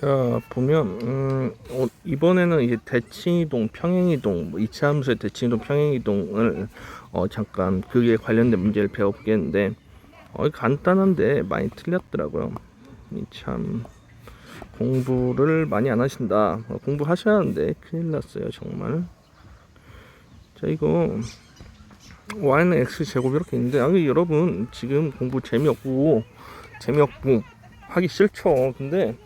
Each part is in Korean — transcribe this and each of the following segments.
자 보면 음, 어, 이번에는 이제 대칭이동, 평행이동, 뭐 이차 함수의 대칭이동, 평행이동을 어, 잠깐 그게 관련된 문제를 배워보겠는데 어, 간단한데 많이 틀렸더라고요. 이참 공부를 많이 안 하신다. 어, 공부하셔야 하는데 큰일 났어요 정말. 자 이거 y는 x 제곱 이렇게 있는데 아니 여러분 지금 공부 재미없고 재미없고 하기 싫죠. 근데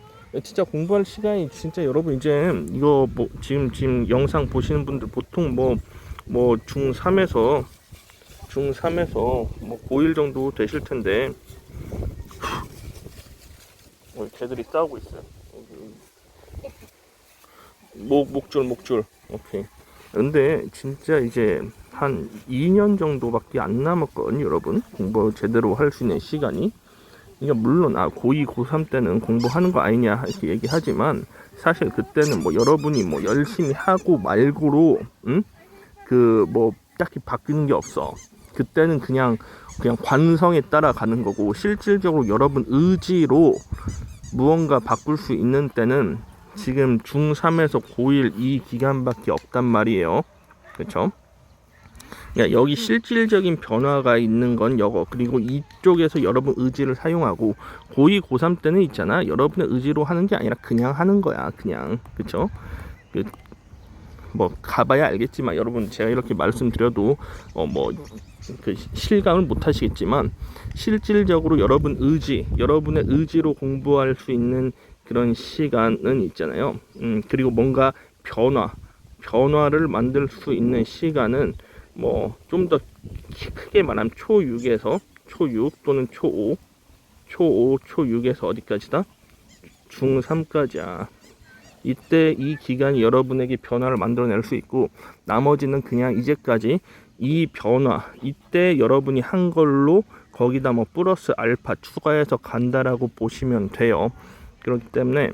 진짜 공부할 시간이 진짜 여러분 이제 이거 뭐 지금 지금 영상 보시는 분들 보통 뭐 뭐 중3에서 중3에서 뭐 고1 정도 되실 텐데 어, 개들이 싸우고 있어요. 목 목줄 목줄 오케이. 근데 진짜 이제 한 2년 정도밖에 안 남았거든요, 여러분. 공부 제대로 할 수 있는 시간이. 이게 물론 아 고2, 고3 때는 공부하는 거 아니냐 이렇게 얘기하지만 사실 그때는 뭐 여러분이 뭐 열심히 하고 말고로 응? 그뭐 딱히 바뀌는 게 없어. 그때는 그냥 그냥 관성에 따라가는 거고 실질적으로 여러분 의지로 무언가 바꿀 수 있는 때는 지금 중3에서 고1 이 기간밖에 없단 말이에요. 그렇죠? 그러니까 여기 실질적인 변화가 있는 건 여거 그리고 이쪽에서 여러분 의지를 사용하고 고2 고3 때는 있잖아. 여러분의 의지로 하는 게 아니라 그냥 하는 거야 그냥. 그쵸? 그, 뭐 가봐야 알겠지만 여러분 제가 이렇게 말씀드려도 어뭐 그 실감을 못 하시겠지만 실질적으로 여러분 의지 여러분의 의지로 공부할 수 있는 그런 시간은 있잖아요. 음 그리고 뭔가 변화 변화를 만들 수 있는 시간은 뭐 좀 더 크게 말하면 초6에서 초6 또는 초5 초5 초6에서 어디까지다? 중3까지야. 이때 이 기간이 여러분에게 변화를 만들어낼 수 있고 나머지는 그냥 이제까지 이 변화 이때 여러분이 한 걸로 거기다 뭐 플러스 알파 추가해서 간다라고 보시면 돼요. 그렇기 때문에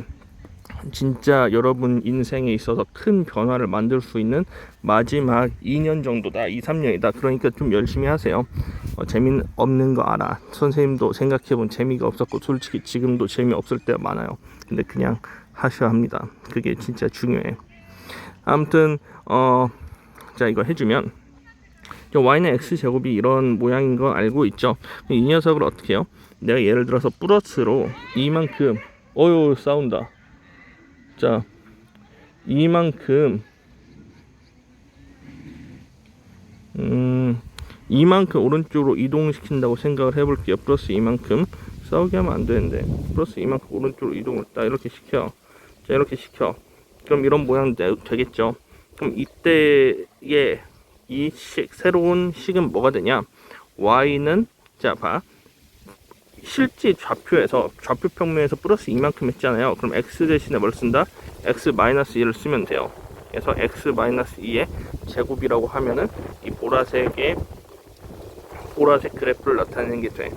진짜 여러분 인생에 있어서 큰 변화를 만들 수 있는 마지막 2년 정도다 2, 3년이다. 그러니까 좀 열심히 하세요. 어, 재미없는 거 알아. 선생님도 생각해본 재미가 없었고 솔직히 지금도 재미없을 때가 많아요. 근데 그냥 하셔야 합니다. 그게 진짜 중요해. 아무튼 어 자 이거 해주면. y는 x 제곱이 이런 모양인 거 알고 있죠? 이 녀석을 어떻게 해요? 내가 예를 들어서 플러스로 이만큼 어유 싸운다 자, 이만큼 음, 이만큼 오른쪽으로 이동시킨다고 생각을 해볼게요. 플러스 이만큼 싸우게 하면 안 되는데 플러스 이만큼 오른쪽으로 이동을 딱 이렇게 시켜. 자, 이렇게 시켜. 그럼 이런 모양 되, 되겠죠. 그럼 이때의 이 식, 새로운 식은 뭐가 되냐? y는 자, 봐. 실제 좌표에서 좌표 평면에서 플러스 이만큼 했잖아요. 그럼 x 대신에 뭘 쓴다? x 마이너스 2를 쓰면 돼요. 그래서 x 마이너스 2의 제곱이라고 하면은 이 보라색의 보라색 그래프를 나타내는 게 돼.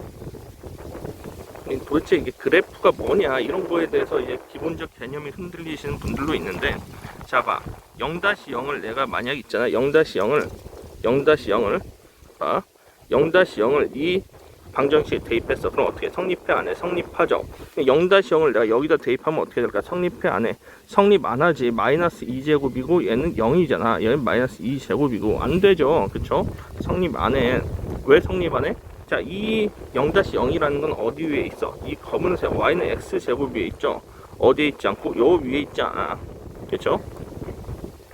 도대체 이게 그래프가 뭐냐 이런 거에 대해서 이제 기본적 개념이 흔들리시는 분들도 있는데 자 봐. 0-0을 내가 만약 있잖아. 0-0을 0-0을 봐. 0-0을 이 방정식에 대입했어. 그럼 어떻게 성립해 안 해? 성립하죠. 0-0을 내가 여기다 대입하면 어떻게 될까? 성립해 안 해? 성립 안 하지. 마이너스 2제곱이고 얘는 0이잖아. 얘는 마이너스 2제곱이고 안 되죠. 그쵸? 성립 안 해. 왜 성립 안 해? 자, 이 0-0이라는 건 어디 위에 있어? 이 검은색 y는 x제곱 위에 있죠? 어디에 있지 않고 요 위에 있지 않아. 그쵸?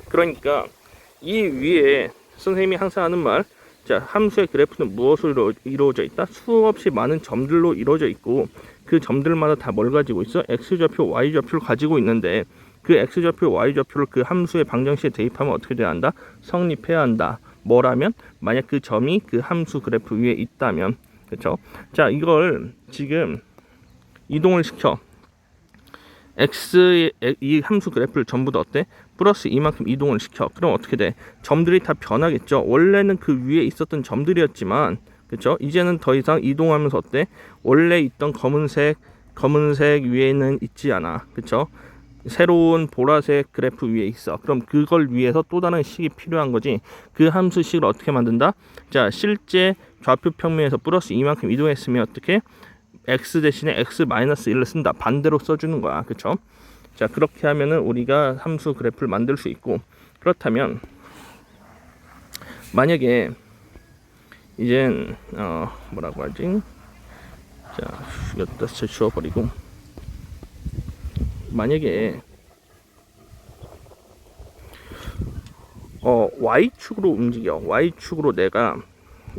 그러니까 이 위에 선생님이 항상 하는 말 자, 함수의 그래프는 무엇으로 이루어져 있다? 수없이 많은 점들로 이루어져 있고 그 점들마다 다 뭘 가지고 있어? x좌표, y좌표를 가지고 있는데 그 x좌표, y좌표를 그 함수의 방정식에 대입하면 어떻게 돼야 한다? 성립해야 한다. 뭐라면? 만약 그 점이 그 함수 그래프 위에 있다면 그렇죠? 자, 이걸 지금 이동을 시켜. X의 이 함수 그래프를 전부 다 어때? 플러스 이만큼 이동을 시켜. 그럼 어떻게 돼? 점들이 다 변하겠죠. 원래는 그 위에 있었던 점들이었지만, 그렇죠? 이제는 더 이상 이동하면서 어때? 원래 있던 검은색 검은색 위에는 있지 않아. 그렇죠? 새로운 보라색 그래프 위에 있어. 그럼 그걸 위해서 또 다른 식이 필요한 거지. 그 함수식을 어떻게 만든다? 자, 실제 좌표 평면에서 플러스 이만큼 이동했으면 어떻게? X 대신에 x 마이너스 1을 쓴다. 반대로 써주는 거야. 그쵸? 자, 그렇게 하면은 우리가 함수 그래프를 만들 수 있고, 그렇다면, 만약에, 이젠, 어, 뭐라고 하지? 자, 여기다 저 지워버리고, 만약에, 어, y축으로 움직여. y축으로 내가,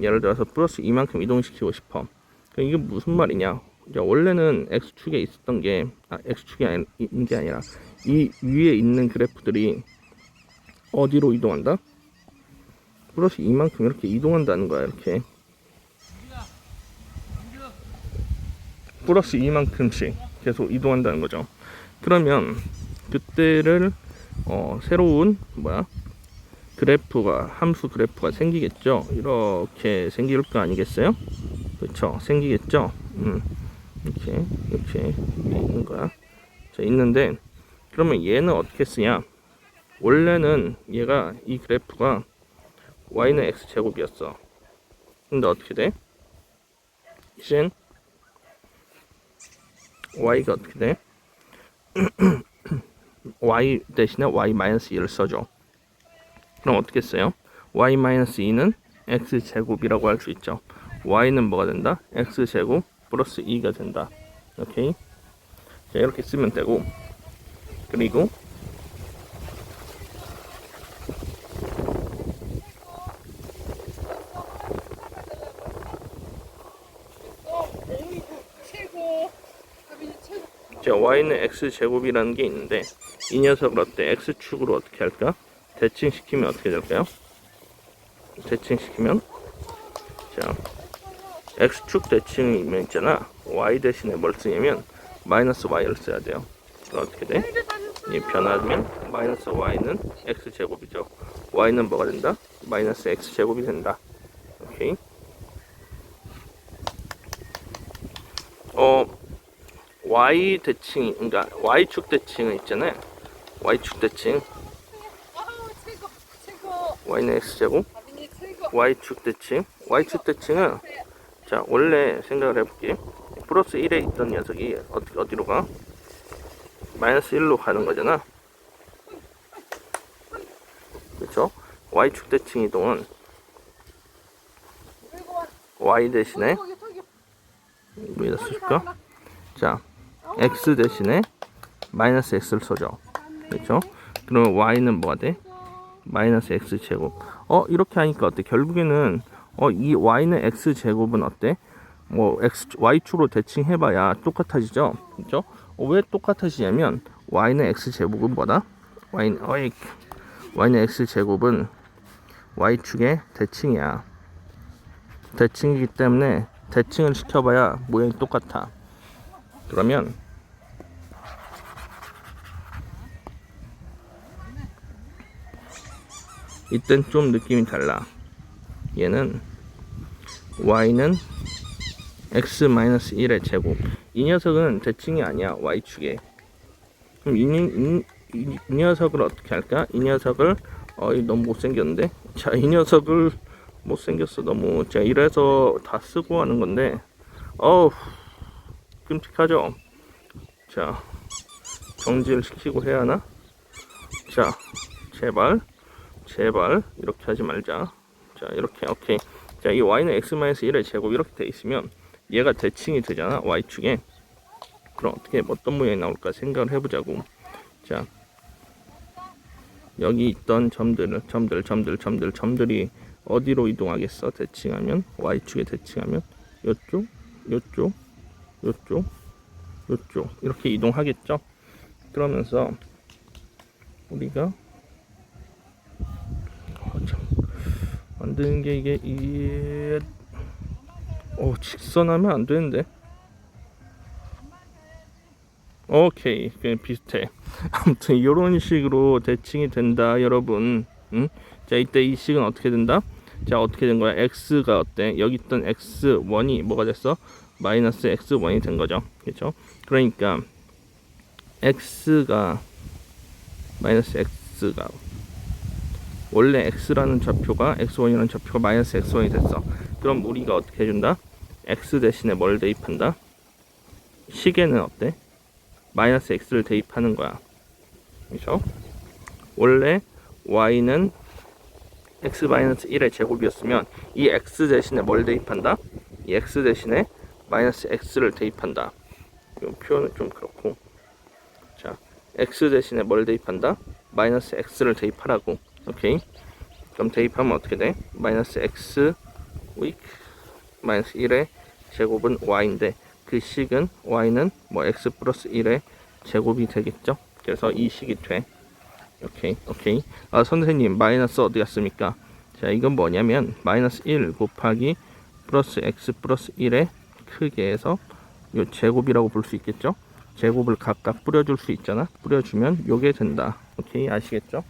예를 들어서 플러스 이만큼 이동시키고 싶어. 그럼 이게 무슨 말이냐? 원래는 x축에 있었던 게 아, x축이 아니, 있는 게 아니라 이 위에 있는 그래프들이 어디로 이동한다? 플러스 이만큼 이렇게 이동한다는 거야 이렇게 플러스 이만큼씩 계속 이동한다는 거죠. 그러면 그때를 어, 새로운 뭐야 그래프가 함수 그래프가 생기겠죠. 이렇게 생길 거 아니겠어요? 그렇죠. 생기겠죠. 음. 이렇게 이렇게 있는 거야. 자 있는데 그러면 얘는 어떻게 쓰냐? 원래는 얘가 이 그래프가 y는 x 제곱이었어. 근데 어떻게 돼? 이젠 y가 어떻게 돼? y 대신에 y 마이너스 2를 써줘. 그럼 어떻게 써요? y 마이너스 2는 x 제곱이라고 할 수 있죠. Y는 뭐가 된다? x 제곱 플러스 2가 된다. 오케이. 자, 이렇게 쓰면 되고. 그리고. 자, y는 x 제곱이라는 게 있는데 이 녀석을 어때? x 축으로 어떻게 할까? 대칭시키면 어떻게 될까요? 대칭시키면 자, x 축 대칭이면 있잖아. y 대신에 뭘 쓰냐면 마이너스 y를 써야 돼요. 그럼 어떻게 돼? 이 변화하면 마이너스 y는 x 제곱이죠. y는 뭐가 된다? 마이너스 x 제곱이 된다. 오케이. 어, y 대칭, 그러니까 y축 대칭은 있잖아요. y축 대칭, y는 x 제곱, 아버지 최고. y축 대칭, y축 대칭은 자 원래 생각을 해볼게. 플러스 1에 있던 녀석이 어디 어디로 가? 마이너스 1로 가는 거잖아. 그렇죠? y축 대칭 이동은 y 대신에 저기 뭐에다 쓸까? 자, x 대신에 마이너스 x를 써줘. 그렇죠? 그러면 y는 뭐가 돼? 마이너스 x 제곱. 어 이렇게 하니까 어때? 결국에는 어 이 y는 x 제곱은 어때? 뭐 x y 축으로 대칭해봐야 똑같아지죠. 그렇죠? 어, 왜 똑같아지냐면 y는 x 제곱은 뭐다? y는 어이 y는 x 제곱은 y 축의 대칭이야. 대칭이기 때문에 대칭을 시켜봐야 모양이 똑같아. 그러면 이땐 좀 느낌이 달라. 얘는 y는 x-1의 제곱. 이 녀석은 대칭이 아니야. y축에. 그럼 이, 이, 이, 이 녀석을 어떻게 할까? 이 녀석을 어, 이 너무 못생겼는데. 자, 이 녀석을 못생겼어. 너무. 자, 이래서 다 쓰고 하는 건데. 어우, 끔찍하죠? 자, 정지를 시키고 해야 하나? 자, 제발. 제발 이렇게 하지 말자. 자 이렇게 오케이. 자 이 y는 x-1의 제곱 이렇게 돼 있으면 얘가 대칭이 되잖아 y축에. 그럼 어떻게 어떤 모양이 나올까 생각을 해보자고. 자 여기 있던 점들, 점들, 점들, 점들, 점들이 어디로 이동하겠어? 대칭하면 y축에 대칭하면 요쪽, 요쪽, 요쪽, 요쪽 이렇게 이동하겠죠. 그러면서 우리가 어, 참. 안 되는 게 이게 이게 어 직선하면 안 되는데? 오케이 그냥 비슷해. 아무튼 이런 식으로 대칭이 된다 여러분. 응? 자 이때 이 식은 어떻게 된다? 자 어떻게 된 거야? X가 어때? 여기 있던 x1이 뭐가 됐어? 마이너스 x1이 된 거죠. 그렇죠 그러니까 x가 마이너스 x가 원래 x라는 좌표가 x1이라는 좌표가 마이너스 x1이 됐어. 그럼 우리가 어떻게 해준다? x 대신에 뭘 대입한다? 식에는 어때? 마이너스 x를 대입하는 거야. 그렇죠? 원래 y는 x 마이너스 1의 제곱이었으면 이 x 대신에 뭘 대입한다? 이 x 대신에 마이너스 x를 대입한다. 이 표현은 좀 그렇고. 자, x 대신에 뭘 대입한다? 마이너스 x를 대입하라고. 오케이. 그럼 대입하면 어떻게 돼? 마이너스 x week 마이너스 1의 제곱은 y인데 그 식은 y는 뭐 x 플러스 1의 제곱이 되겠죠? 그래서 이 식이 돼. 오케이, 오케이. 아, 선생님, 마이너스 어디 갔습니까? 자, 이건 뭐냐면, 마이너스 1 곱하기 플러스 x 플러스 1의 크기에서 요 제곱이라고 볼 수 있겠죠? 제곱을 각각 뿌려줄 수 있잖아? 뿌려주면 요게 된다. 오케이, 아시겠죠?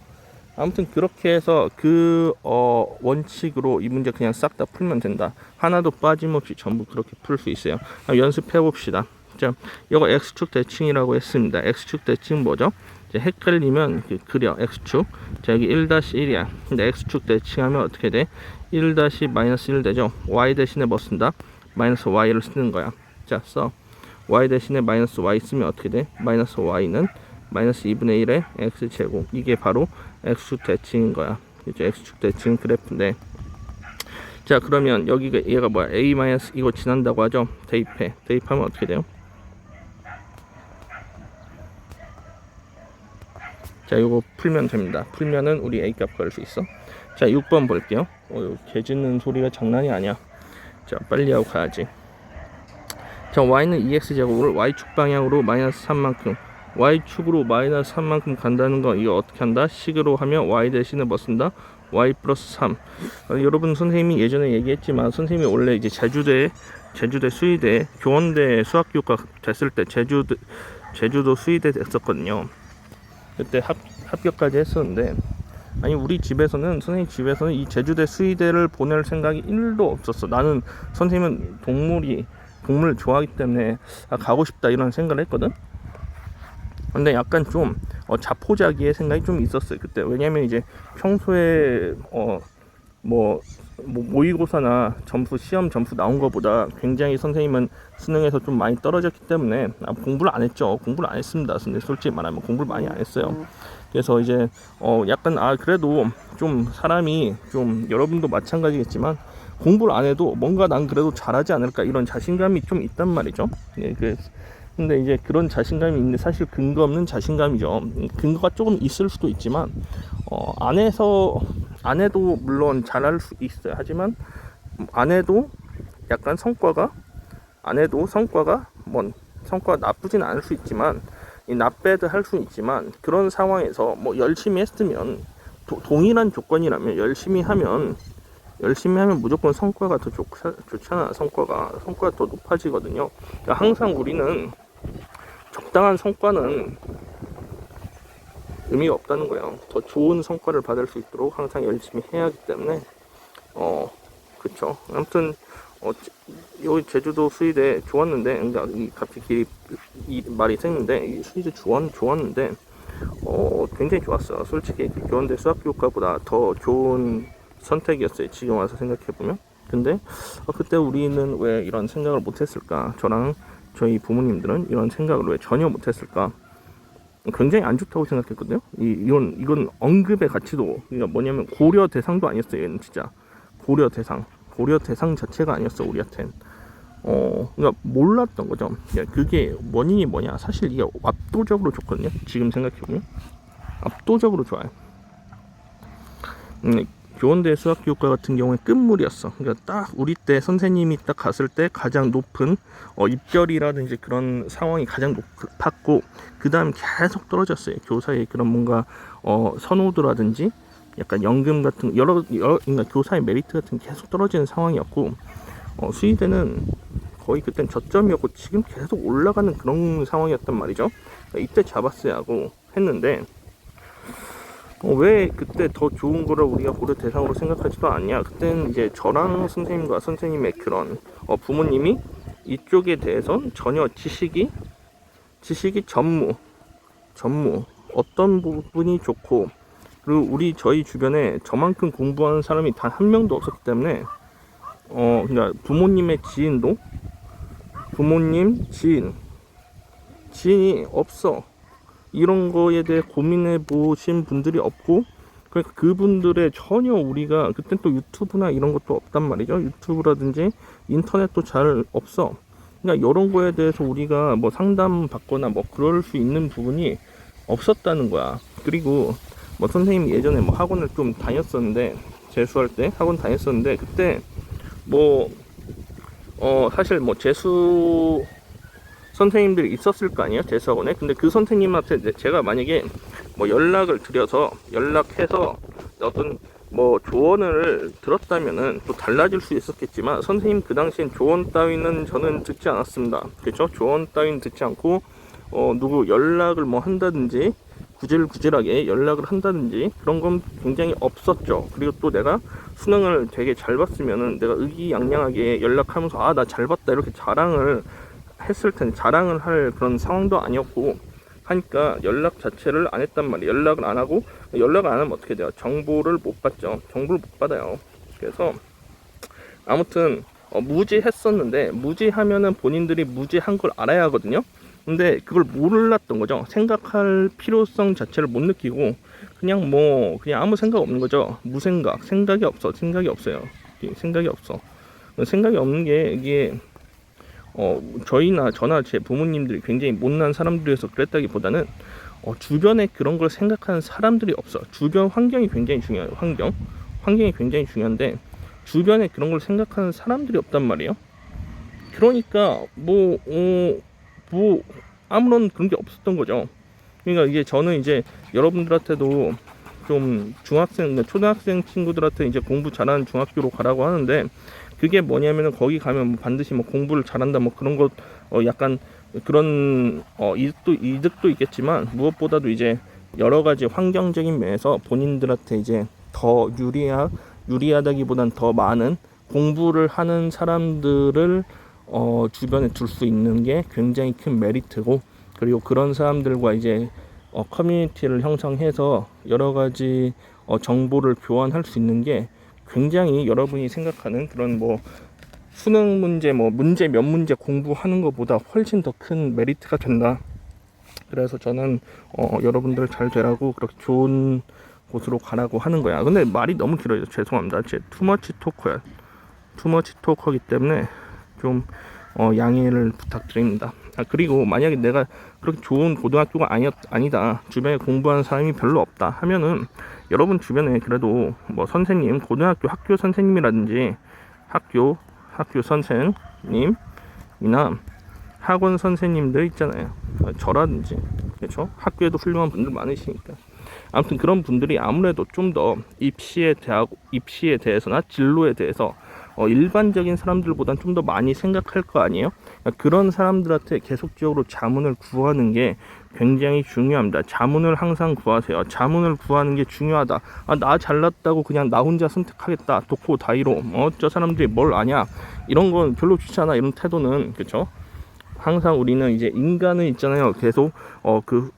아무튼 그렇게 해서 그 어, 원칙으로 이 문제 그냥 싹 다 풀면 된다. 하나도 빠짐없이 전부 그렇게 풀 수 있어요. 연습해 봅시다. 자, 이거 x축 대칭이라고 했습니다. x축 대칭 뭐죠? 이제 헷갈리면 그 그려 x축. 자, 여기 1-1이야. 근데 x축 대칭하면 어떻게 돼? 1-1 되죠. y 대신에 뭐 쓴다? 마이너스 y를 쓰는 거야. 자, 써. y 대신에 마이너스 y 쓰면 어떻게 돼? 마이너스 y는 마이너스 2분의 1의 x제곱. 이게 바로 x축 대칭인 거야. 이제 x축 대칭 그래프인데. 자, 그러면 여기가 얘가 뭐야? a 마이너스 이거 지난다고 하죠? 대입해. 대입하면 어떻게 돼요? 자, 이거 풀면 됩니다. 풀면은 우리 A 값 구할 수 있어. 자, 6번 볼게요. 어, 개 짖는 소리가 장난이 아니야. 자, 빨리 하고 가야지. 자, y는 2x 제곱을 y축 방향으로 마이너스 3만큼, y축으로 마이너스 3만큼 간다는 거 이거 어떻게 한다? 식으로 하면 y 대신에 뭐 쓴다? y 플러스 3. 어, 여러분 선생님이 예전에 얘기했지만 선생님이 원래 이제 제주대 제주대 수의대 교원대 수학교과 됐을 때 제주도 제주도 수의대 됐었거든요. 그때 합, 합격까지 했었는데 아니 우리 집에서는 선생님 집에서는 이 제주대 수의대를 보낼 생각이 1도 없었어 나는 선생님은 동물이 동물을 좋아하기 때문에 아, 가고 싶다 이런 생각을 했거든 근데 약간 좀 어, 자포자기의 생각이 좀 있었어요 그때. 왜냐면 이제 평소에 어 뭐 뭐 모의고사나 점수 시험 점수 나온 것보다 굉장히 선생님은 수능에서 좀 많이 떨어졌기 때문에 아, 공부를 안 했죠. 공부를 안 했습니다. 근데 솔직히 말하면 공부를 많이 안 했어요. 그래서 이제 어 약간 아 그래도 좀 사람이 좀 여러분도 마찬가지겠지만 공부를 안 해도 뭔가 난 그래도 잘하지 않을까 이런 자신감이 좀 있단 말이죠. 예, 그 근데 이제 그런 자신감이 있는데 사실 근거 없는 자신감이죠. 음, 근거가 조금 있을 수도 있지만 어, 안 해서 안 해도 물론 잘할 수 있어요. 하지만 안 해도 약간 성과가 안 해도 성과가 뭐 성과가 나쁘진 않을 수 있지만 이 나빼드 할 수는 있지만 그런 상황에서 뭐 열심히 했으면 도- 동일한 조건이라면 열심히 하면 열심히 하면 무조건 성과가 더 좋, 좋잖아 성과가 성과가 더 높아지거든요 그러니까 항상 우리는 적당한 성과는 의미가 없다는 거예요. 더 좋은 성과를 받을 수 있도록 항상 열심히 해야 하기 때문에. 어 그쵸. 아무튼 어, 제- 여기 제주도 수의대 좋았는데 이 갑자기 이, 이 말이 생는데 이 수의대 좋았, 좋았는데 어 굉장히 좋았어 솔직히 그 교원대 수학교과보다 더 좋은 선택이었어요. 지금 와서 생각해보면. 근데 어, 그때 우리는 왜 이런 생각을 못했을까? 저랑 저희 부모님들은 이런 생각을 왜 전혀 못했을까? 굉장히 안 좋다고 생각했거든요. 이, 이건 이건 언급의 가치도 그러니까 뭐냐면 고려 대상도 아니었어요 얘는 진짜. 고려 대상. 고려 대상 자체가 아니었어 우리한텐. 어 그러니까 몰랐던 거죠. 예, 그게 원인이 뭐냐? 사실 이게 압도적으로 좋거든요 지금 생각해 보면. 압도적으로 좋아요. 음, 교원대 수학교과 같은 경우에 끝물이었어 그러니까 딱 우리 때 선생님이 딱 갔을 때 가장 높은 어, 입결이라든지 그런 상황이 가장 높았고 그 다음 계속 떨어졌어요 교사의 그런 뭔가 어, 선호도라든지 약간 연금 같은 여러 여러 그러니까 교사의 메리트 같은 게 계속 떨어지는 상황이었고 어, 수의대는 거의 그땐 저점이었고 지금 계속 올라가는 그런 상황이었단 말이죠. 그러니까 이때 잡았어야 하고 했는데 어, 왜 그때 더 좋은 거를 우리가 고려 대상으로 생각하지도 않냐? 그때는 이제 저랑 선생님과 선생님의 그런 어, 부모님이 이쪽에 대해선 전혀 지식이 지식이 전무 전무 어떤 부분이 좋고 그리고 우리 저희 주변에 저만큼 공부하는 사람이 단 한 명도 없었기 때문에 어 그러니까 부모님의 지인도 부모님 지인 지인이 없어. 이런 거에 대해 고민해 보신 분들이 없고 그러니까 그분들의 전혀 우리가 그때 또 유튜브나 이런 것도 없단 말이죠. 유튜브라든지 인터넷도 잘 없어. 그러니까 이런 거에 대해서 우리가 뭐 상담 받거나 뭐 그럴 수 있는 부분이 없었다는 거야. 그리고 뭐 선생님이 예전에 뭐 학원을 좀 다녔었는데 재수할 때 학원 다녔었는데 그때 뭐 어 사실 뭐 재수 선생님들이 있었을 거 아니에요? 재수학원에? 근데 그 선생님한테 제가 만약에 뭐 연락을 드려서 연락해서 어떤 뭐 조언을 들었다면은 또 달라질 수 있었겠지만 선생님 그 당시엔 조언 따위는 저는 듣지 않았습니다. 그렇죠? 조언 따위는 듣지 않고 어 누구 연락을 뭐 한다든지 구질구질하게 연락을 한다든지 그런 건 굉장히 없었죠. 그리고 또 내가 수능을 되게 잘 봤으면은 내가 의기양양하게 연락하면서 아 나 잘 봤다 이렇게 자랑을 했을 텐데 자랑을 할 그런 상황도 아니었고 하니까 연락 자체를 안 했단 말이에요. 연락을 안 하고 연락을 안 하면 어떻게 돼요? 정보를 못 받죠. 정보를 못 받아요. 그래서 아무튼 어, 무지했었는데 무지하면은 본인들이 무지한 걸 알아야 하거든요. 근데 그걸 몰랐던 거죠. 생각할 필요성 자체를 못 느끼고 그냥 뭐 그냥 아무 생각 없는 거죠. 무생각, 생각이 없어, 생각이 없어요. 생각이 없어. 생각이 없는 게 이게 어 저희나 저나 제 부모님들이 굉장히 못난 사람들이어서 그랬다기보다는 어, 주변에 그런 걸 생각하는 사람들이 없어. 주변 환경이 굉장히 중요해요. 환경, 환경이 굉장히 중요한데 주변에 그런 걸 생각하는 사람들이 없단 말이에요. 그러니까 뭐 어, 뭐 아무런 그런 게 없었던 거죠. 그러니까 이게 저는 이제 여러분들한테도 좀 중학생, 초등학생 친구들한테 이제 공부 잘하는 중학교로 가라고 하는데 그게 뭐냐면은 거기 가면 뭐 반드시 뭐 공부를 잘한다 뭐 그런 것 어 약간 그런 어 이득도 이득도 있겠지만 무엇보다도 이제 여러 가지 환경적인 면에서 본인들한테 이제 더 유리하 유리하다기보단 더 많은 공부를 하는 사람들을 어, 주변에 둘 수 있는 게 굉장히 큰 메리트고 그리고 그런 사람들과 이제 어, 커뮤니티를 형성해서 여러 가지 어, 정보를 교환할 수 있는 게 굉장히 여러분이 생각하는 그런 뭐 수능 문제 뭐 문제 몇 문제 공부하는 것보다 훨씬 더 큰 메리트가 된다. 그래서 저는 어, 여러분들 잘 되라고 그렇게 좋은 곳으로 가라고 하는 거야. 근데 말이 너무 길어요. 죄송합니다. 제 투머치 토커야. 투머치 토커기 때문에 좀 어, 양해를 부탁드립니다. 아, 그리고 만약에 내가 그렇게 좋은 고등학교가 아니었, 아니다. 주변에 공부하는 사람이 별로 없다 하면은 여러분 주변에 그래도 뭐 선생님, 고등학교 학교 선생님이라든지 학교, 학교 선생님이나 학원 선생님들 있잖아요. 어, 저라든지. 그렇죠? 학교에도 훌륭한 분들 많으시니까. 아무튼 그런 분들이 아무래도 좀 더 입시에 대하고 입시에 대해서나 진로에 대해서 어, 일반적인 사람들보다는 좀더 많이 생각할 거 아니에요? 그러니까 그런 사람들한테 계속적으로 자문을 구하는 게 굉장히 중요합니다. 자문을 항상 구하세요. 자문을 구하는 게 중요하다. 아, 나 잘났다고 그냥 나 혼자 선택하겠다. 독고 다이로. 어, 저 사람들이 뭘 아냐. 이런 건 별로 좋지 않아. 이런 태도는. 그쵸? 항상 우리는 이제 인간은 있잖아요. 계속, 어, 그,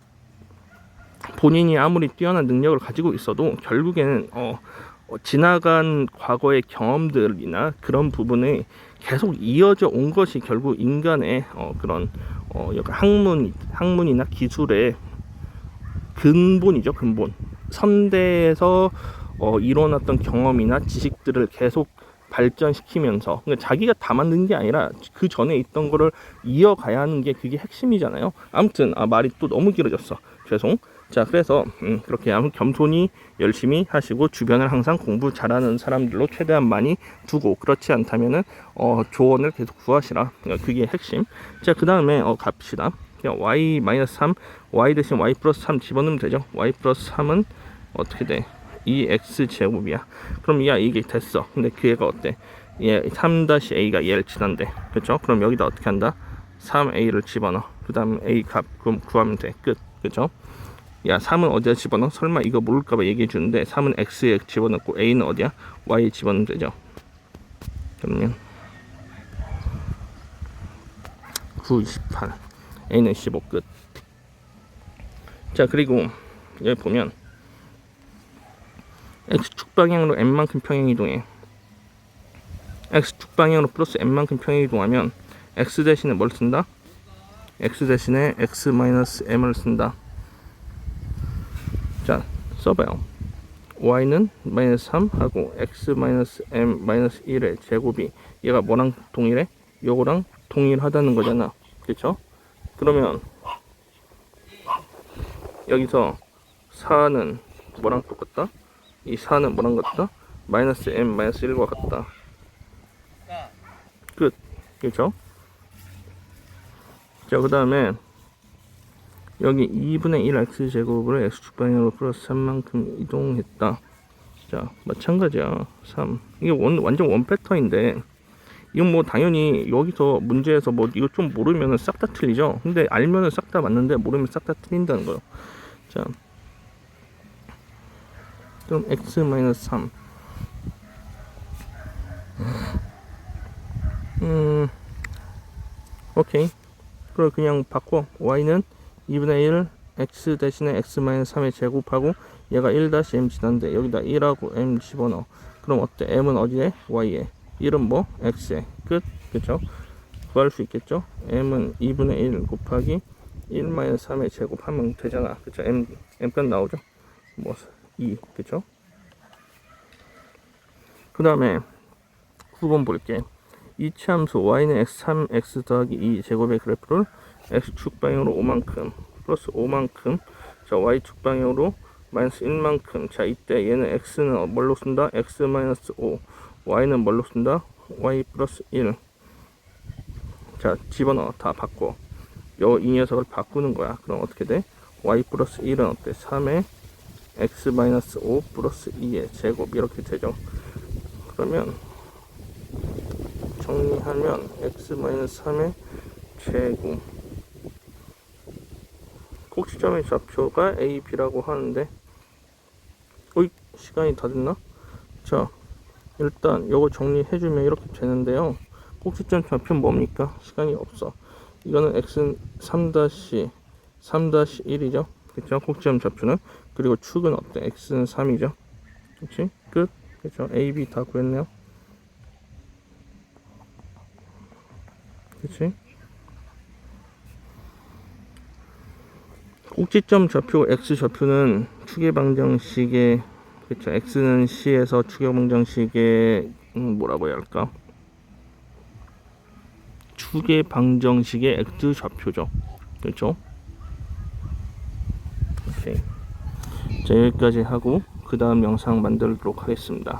본인이 아무리 뛰어난 능력을 가지고 있어도 결국에는, 어, 어, 지나간 과거의 경험들이나 그런 부분이 계속 이어져 온 것이 결국 인간의 어, 그런 어, 약간 학문, 학문이나 기술의 근본이죠, 근본. 선대에서 어, 일어났던 경험이나 지식들을 계속 발전시키면서 그러니까 자기가 다 만든 게 아니라 그 전에 있던 거를 이어가야 하는 게 그게 핵심이잖아요. 아무튼 아 말이 또 너무 길어졌어. 죄송. 자 그래서 음, 그렇게 겸손히 열심히 하시고 주변을 항상 공부 잘하는 사람들로 최대한 많이 두고 그렇지 않다면은 어, 조언을 계속 구하시라. 그게 핵심. 자 그 다음에 어, 갑시다. y 마이너스 3, y 대신 y 플러스 3 집어넣으면 되죠. y 플러스 3은 어떻게 돼? 2x 제곱이야. 그럼 야 이게 됐어. 근데 그 얘가 어때? 얘 3-a가 얘를 지난대. 그렇죠? 그럼 여기다 어떻게 한다? 3a를 집어넣어. 그다음 a 값 구하면 돼. 끝. 그렇죠? 야 3은 어디다 집어넣어? 설마 이거 모를까봐 얘기해 주는데 3은 x에 집어넣고 a는 어디야? y에 집어넣으면 되죠. 그러면 9, 28 a는 15 끝. 자 그리고 여기 보면 x축 방향으로 n만큼 평행 이동해. x축 방향으로 플러스 n만큼 평행 이동하면 x 대신에 뭘 쓴다? x 대신에 x 마이너스 m을 쓴다. 자, 써봐요. y는 마이너스 3 하고 x 마이너스 m 마이너스 1의 제곱이 얘가 뭐랑 동일해? 요거랑 동일하다는 거잖아. 그쵸? 그러면 여기서 4는 뭐랑 똑같다? 이 4는 뭐랑 같다? 마이너스 m 마이너스 1과 같다. 끝. 그쵸? 자, 그 다음에 여기 2분의 1 x 제곱을 x축 방향으로 플러스 3만큼 이동했다. 자, 마찬가지야. 3. 이게 원, 완전 원 패턴인데, 이건 뭐 당연히 여기서 문제에서 뭐 이거 좀 모르면은 싹 다 틀리죠? 근데 알면은 싹 다 맞는데 모르면 싹 다 틀린다는 거예요. 자. 그럼 x 마이너스 3. 음, 오케이. 그럼 그냥 바꿔. y는 2분의 1 x 대신에 x 마이너스 3에 제곱하고 얘가 1 다시 m 지난데 여기다 1하고 m 집어넣어. 그럼 어때? m은 어디에? y에. 1은 뭐? x에. 끝. 그쵸? 구할 수 있겠죠? m은 2분의 1 곱하기 1 마이너스 3에 제곱하면 되잖아. 그쵸? m, m값 나오죠? 뭐, 2. 그쵸? 그 다음에 9번 볼게. 이치 함수 y는 x3 x 더하기 2 제곱의 그래프를 x축 방향으로 5만큼 플러스 5만큼. 자 y축 방향으로 마이너스 1만큼. 자 이때 얘는 x는 뭘로 쓴다? x 마이너스 5 y는 뭘로 쓴다? y 플러스 1자 집어넣어. 다 바꿔. 요 이 녀석을 바꾸는 거야. 그럼 어떻게 돼? y 플러스 1은 어때? 3에 x 마이너스 5 플러스 2의 제곱. 이렇게 되죠. 그러면 정리하면 x 마이너스 3의 제곱 꼭지점의 좌표가 a, b라고 하는데 어이 시간이 다 됐나? 자 일단 요거 정리해주면 이렇게 되는데요 꼭지점 좌표는 뭡니까? 시간이 없어 이거는 x는 3-3-1이죠 그쵸? 꼭지점 좌표는 그리고 축은 어때? x는 3이죠 그치? 끝 그쵸? a, b 다 구했네요 그치? 꼭지점 좌표 x 좌표는 축의 방정식의 그쵸 x는 c에서 축의 방정식의 음, 뭐라고 해야 할까? 축의 방정식의 x 좌표죠. 그렇죠 오케이. 자 여기까지 하고 그 다음 영상 만들도록 하겠습니다